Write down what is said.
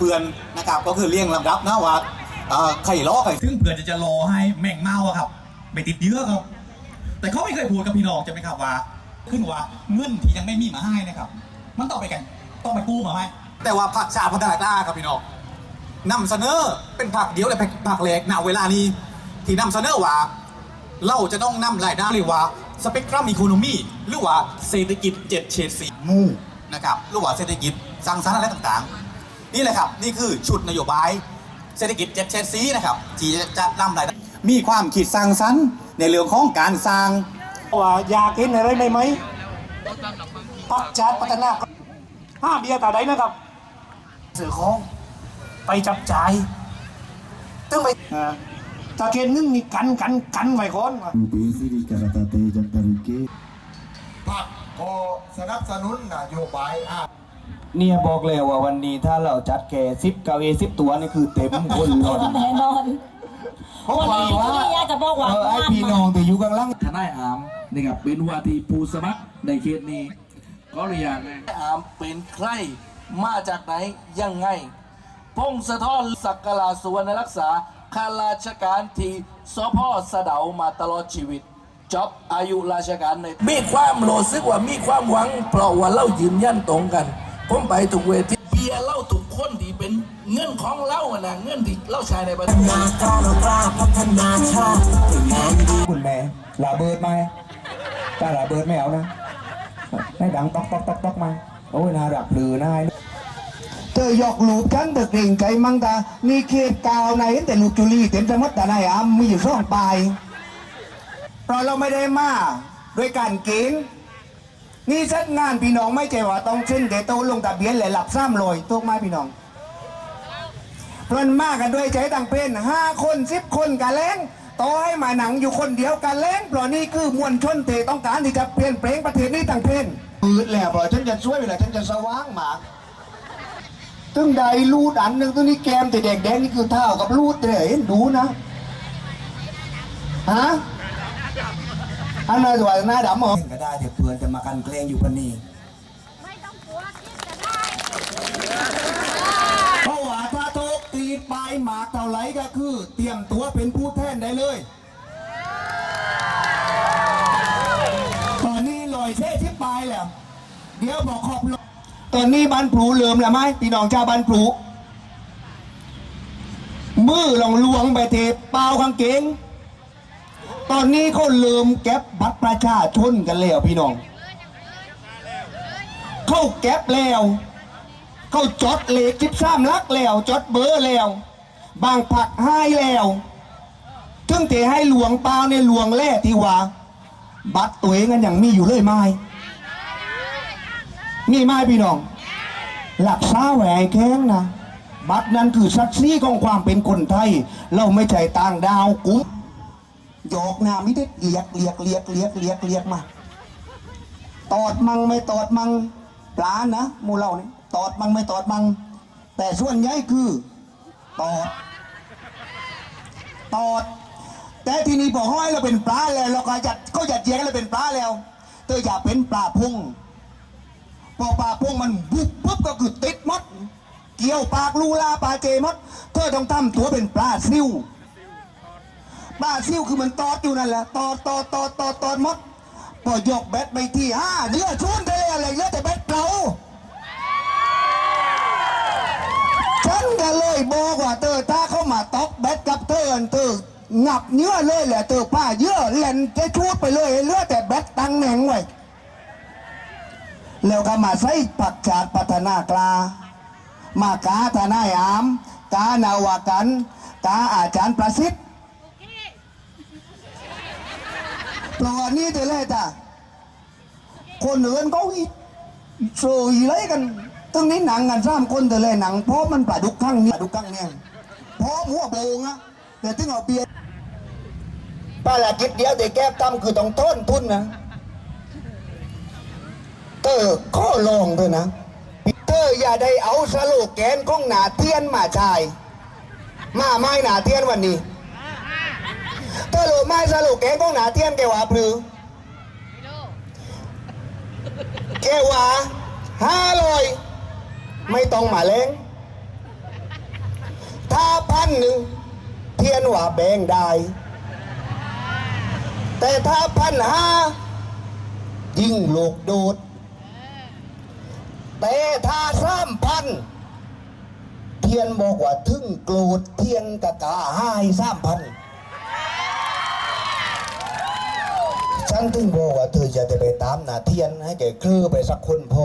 เพื่อนนะครับก็คือเรียงลำดับนะว่าเอ่ล้อใครซึ่งเพื่อนจะจะรอให้แม่งเมาอะครับไปติดเยอะครับ แต่เขาไม่เคยพูดกับพี่น้องใช่ไหมครับว่า ขึ้นว่าเงินที่ยังไม่มีมาให้นะครับ มันต้องไปกันต้องไปกู้มาไหมแต่ว่าผักชาพัฒนากล้าครับพี่น้องนำเสนอเป็นผักเดียวเลยผักเล็กณเวลานี้ ที่นำเสนอว่า เราจะต้องนำรายได้หรือว่าสเปกตรัมอีโคโนมีหรือว่าเศรษฐกิจเจ็ดเฉดสีมู่นะครับหรือว่าเศรษฐกิจสร้างสรรค์อะไรต่างๆ นี่แหละครับ นี่คือชุดนโยบาย เศรษฐกิจเจ็ดเฉดสีนะครับ ที่จะนำรายได้มีความคิดสร้างสรรค์ในเรื่องของการสร้างว่าอยากเห็นอะไรไหมไหมพักชาติพัฒนาห้าเบียร์ตาใดนะครับสื่อของไปจับจ่ายตึ้งไปอ่าตาเกนนึงนี่กันกันกันไว้ก่อนว่า Rupi Siri Karatate Jantaruke พรรคก็สนับสนุนนโยบายอา เนี่ยบอกเลยว่าวันนี้ถ้าเราจัดแค่ซิปกาเวซิปตัวนี่คือเต็มคนเลยแน่นอนวันนี้ที่อยากจะบอกว่าเออไอพี่น้องที่อยู่ข้างหล่างทนายอามนะครับเป็นว่าที่ผู้สมัครในเขตนี้ ก็เรียนนะอามเป็นใครมาจากไหนยังไง พงศธรศักราสุวรรณรักษาข้าราชการที่สพสะเดามาตลอดชีวิตจอบอายุราชการในมีความโลซึกว่ามีความหวังเพราะว่าเรายืนยันตรงกัน ผมไปถูกเวทีเบียร์เล่าถูกคนที่เป็นเงินของเราอะนะเงินที่เราใช้ในประเทศคุณแม่ลาเบิร์ดไหมถ้าลาเบิร์ดไม่เอานะให้ดังต๊อกต๊อกต๊อกต๊อกมาโอ้ยน่ารักหรือนายเธอยอกลูกฉันเธอเกรงใจมังตานี่เขตกาวในเห็นแต่ลูกจุลีเต็มไปหมดแต่นายอามมีอยู่ช่องปลายเพราะเราไม่ได้มาด้วยการเกณฑ์ นี่เส้นงานพี่น้องไม่ใช่ว่าต้องเส้นเดโตลงทะเบียนเลยหลับซ้ำลอยทุกไหมพี่น้องเพลินมากกันด้วยใจต่างเป็นห้าคนสิบคนกันแล้งต่อให้มาหนังอยู่คนเดียวกันแล้งเพราะนี่คือมวลชนเตต้องการที่จะเปลี่ยนแปลงประเทศนี้ต่างเป็นปืดแล้วเพราะฉันจะช่วยเวลาฉันจะสว่างมากตึงใดลูดอันหนึ่งตัวนี้แกมแต่แดงแดงนี่คือเท่ากับลูดเลยดูนะฮะ อันนั้นตัวหน้าดำเหรอก็ได้เดี๋ยวเพื่อนจะมากันแกล้งอยู่กันนี่ไม่ต้องกลัวคิดจะได้เพราะว่าถ้าโตกตีปหมากเท่าไรก็คือ เตรียมตัวเป็นผู้แทนได้เลยตอนนี้ลอยเท่ที่ปแล้วเดี๋ยวบอกขอบลตอนนี้บันปลูเลิมแล้วไหมพี่น้องชาวบันปลูมือลองลวงไปเทเปล่ากางเก่ง ตอนนี้เขาลืมแก็บบัตรประชาชนกันแล้วพี่น้อง เข้าแก็บแล้ว เขาจดเลขจิบซ้ำลักแล้วจดเบอร์แล้ว บางผักให้แล้วถึงเตให้หลวงเปล่าในหลวงแร่ที่ว่า บัตรตัวเองกันอย่างมีอยู่เลยไหมมีไหมพี่น้อง หลักษาแหวงแข้งนะ บัตรนั้นคือสักซี่ของความเป็นคนไทย เราไม่ใช่ต่างดาวกุ้ง หยอกหน้ามิได้เลียกเลียกเลียกเลียกเลียกเลียกมาตอดมังไม่ตอดมังปลานะมูเรานี่ตอดมังไม่ตอดมัง แต่ส่วนใหญ่คือตอดตอด แต่ทีนี้พอห้อยเราเป็นปลาแล้วเราก็จัดเขาจัดแยกเราเป็นปลาแล้วเธออย่าเป็นปลาพุ่งพอปลาพุ่งมันบุบปุ๊บก็คือติดมด เกี่ยวปากลูลาปลาเจมดเธอต้องทำตัวเป็นปลาซิว ปลาซิ่วคือมันตอดอยู่นั่นแหละตอดตอดตอดตอดตอดมดพอยกแบตไปที่ห้าเลือชุนไปเลอะไรเลือแต่แบตเปล่าฉันก็เลยบอกว่าเธอถ้าเข้ามาตอกแบตกับเธอเธองับเนื้อเลยแหละเธอผ้าเยื่อเล่นจะชูดไปเลยเลือดแต่แบตตังแหน่งไว้แล้วก็มาใส่ผักชาติพัฒนากลา มากาทนายอาม กานาวากัน กาอาจารย์ประสิทธิ์ ปลอนี้เดี๋ยวเลยจ้ะคนอื่นเขาอีเสยเลยกันตั้งนี้หนังกันสามคนเดี๋ยวเลยหนังเพราะมันปลาดุกข้างนี้ปลาดุกข้างเนี่ยเพราะหัวโบงอะเดี๋ยวถึงเอาเบียร์ปลาละกิดเดียวเดี๋ยวแก้ตำคือต้องต้นทุนนะเตอร์ข้อลองด้วยนะเตอร์อย่าได้เอาสโลแกนของหนาเทียนมาชาย มาไม่หนาเทียนวันนี้ ถ้าโลไม้สรุปแกงกองหนาเทียนแกว่าปรือแกว่าห้าลอยไม่ต้องมาแรงถ้าพันหนึ่งเทียนว่าแบงได้ แต่ถ้าพันห้ายิ่งลูกดูดแต่ถ้าสามพันเทียนบอกว่าถึงโกรธเทียนกะกาให้สามพัน ฉันถึงบอกว่าเธอจะได้ไปตามนาเทียนให้แกคลือไปสักคนพอ